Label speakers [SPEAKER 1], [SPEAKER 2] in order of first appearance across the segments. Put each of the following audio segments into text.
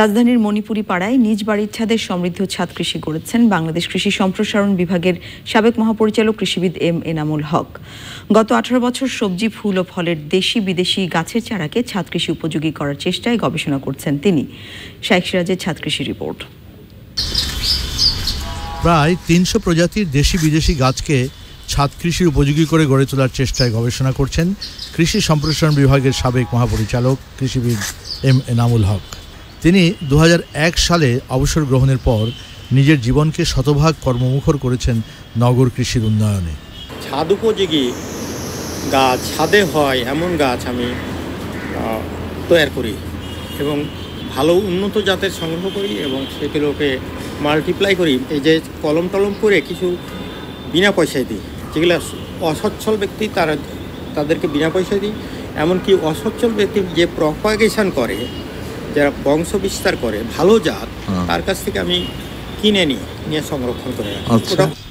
[SPEAKER 1] রাজধানীর মণিপুরি পাড়ায় নিজ বাড়ির ছাদের সমৃদ্ধ ছাদ কৃষি গড়েছেন বাংলাদেশ কৃষি সম্প্রসারণ বিভাগের সাবেক মহাপরিচালক কৃষিবিদ এম এনামুল হক। গত আঠারো বছর সবজি, ফুল ও ফলের দেশি বিদেশি গাছের চারাকে ছাদ কৃষি উপযোগী করার চেষ্টায় গবেষণা করছেন তিনি। শাইখ সিরাজের ছাদ কৃষি রিপোর্ট।
[SPEAKER 2] প্রায় তিনশো প্রজাতির দেশি বিদেশি গাছকে ছাদ কৃষির উপযোগী করে গড়ে তোলার চেষ্টায় গবেষণা করছেন কৃষি সম্প্রসারণ বিভাগের সাবেক মহাপরিচালক কৃষিবিদ এম এনামুল হক। তিনি দু হাজার এক সালে অবসর গ্রহণের পর নিজের জীবনকে শতভাগ কর্মমুখর করেছেন নগর কৃষির উন্নয়নে।
[SPEAKER 3] ছাদ উপযোগী গাছ, ছাদে হয় এমন গাছ আমি তৈরি করি এবং ভালো উন্নত জাতের সংগ্রহ করি এবং সেগুলোকে মাল্টিপ্লাই করি। এই যে কলম টলম করে কিছু বিনা পয়সায় দিই, যেগুলো অসচ্ছল ব্যক্তি তারা, তাদেরকে বিনা পয়সায় দিই। এমনকি অসচ্ছল ব্যক্তি যে প্রপাগেশন করে যারা বংশ বিস্তার করে ভালো জাত তার কাছ থেকে আমি কিনে নিই নিয়ে সংরক্ষণ করে রাখি।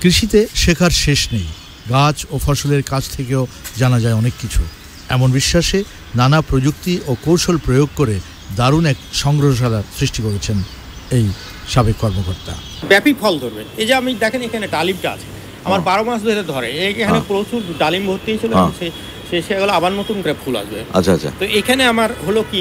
[SPEAKER 2] কৃষিতে শেখার শেষ নেই। গাছ ও ফসলের কাছ থেকেও জানা যায় অনেক কিছু। এমন বিশ্বাসে নানা প্রযুক্তি ও কৌশল প্রয়োগ করে দারুণ এক সংগ্রহশালা সৃষ্টি করেছেন এই সাবেক কর্মকর্তা।
[SPEAKER 3] ব্যাপী ফল ধরবে। এই যে আমি দেখেন এখানে ডালিমটা আছে। আমার বারো মাস ধরে ধরে। এই- এখানে প্রচুর ডালিম ভর্তি ছিল সে সেগুলো আবার নতুন করে ফুল আসবে।
[SPEAKER 4] আচ্ছা আচ্ছা।
[SPEAKER 3] তো এখানে আমার হলো কি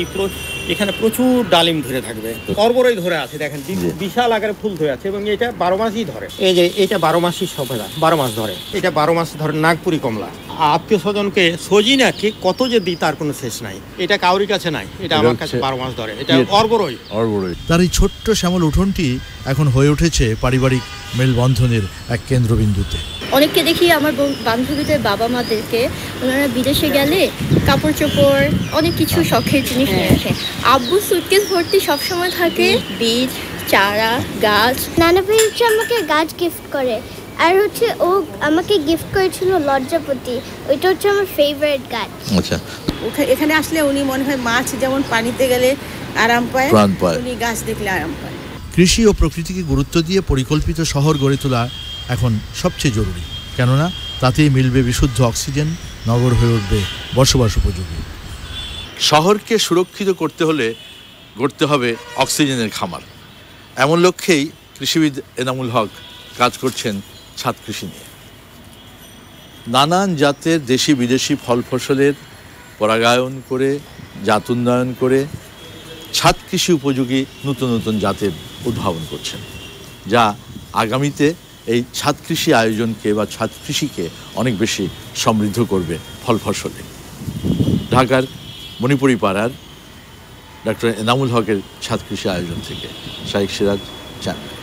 [SPEAKER 3] এখানে প্রচুর ডালিম ধরে থাকবে। কর্বরই ধরে আছে দেখেন বিশাল আকারে ফুল ধরে আছে এবং এটা বারো মাসই ধরে। এই যে এটা বারো মাসই সবেদা বারো মাস ধরে। এটা বারো মাস ধরে নাগপুরি কমলা। আত্মীয় স্বজনকে সজিনাকে কত যে দিই তার কোনো শেষ নাই। এটা কাউরি কাছে নাই এটা আমার কাছে বারো মাস ধরে এটা অর্বরই
[SPEAKER 4] অর্বরই
[SPEAKER 2] তার এই ছোট্ট শ্যামল উঠোনটি এখন হয়ে উঠেছে পারিবারিক মেলবন্ধনের এক কেন্দ্রবিন্দুতে।
[SPEAKER 5] অনেককে দেখি আমার বান্ধবীদের বাবা মাদেরকে। ওনারা বিদেশে গেলে কাপড় চোপড় অনেক কিছু শখের জিনিস নিয়ে আসে। আব্বু সুটকেস ভর্তি সবসময় থাকে বীজ চারা গাছ।
[SPEAKER 6] নানা ভাই হচ্ছে আমাকে গাছ গিফট করে। আর হচ্ছে ও আমাকে গিফট করেছিল লজ্জাপতি। ওইটা হচ্ছে আমার ফেভারিট গাছ।
[SPEAKER 4] আচ্ছা।
[SPEAKER 7] এখানে আসলে উনি মনে হয় মাছ যেমন পানিতে গেলে আরাম পায়। উনি গাছ দেখলে আরাম পায়।
[SPEAKER 2] কৃষি ও প্রকৃতিকে গুরুত্ব দিয়ে পরিকল্পিত শহর গড়ে তোলা এখন সবচেয়ে জরুরি, কেননা তাতেই মিলবে বিশুদ্ধ অক্সিজেন, নগর হয়ে উঠবে বসবাস উপযোগী।
[SPEAKER 4] শহরকে সুরক্ষিত করতে হলে গড়তে হবে অক্সিজেনের খামার। এমন লক্ষ্যেই কৃষিবিদ এনামুল হক কাজ করছেন ছাদ কৃষি নিয়ে। নানান জাতের দেশি বিদেশি ফল ফসলের পরাগায়ন করে, জাত উন্নয়ন করে ছাদ কৃষি উপযোগী নতুন নতুন জাতের উদ্ভাবন করছেন, যা আগামীতে এই ছাদ কৃষি আয়োজনকে বা ছাদ কৃষিকে অনেক বেশি সমৃদ্ধ করবে ফল ফসলে। ঢাকার মণিপুরি পাড়ার ডক্টর এনামুল হকের ছাদ কৃষি আয়োজন থেকে শাহিক সিরাজ চ্যানেল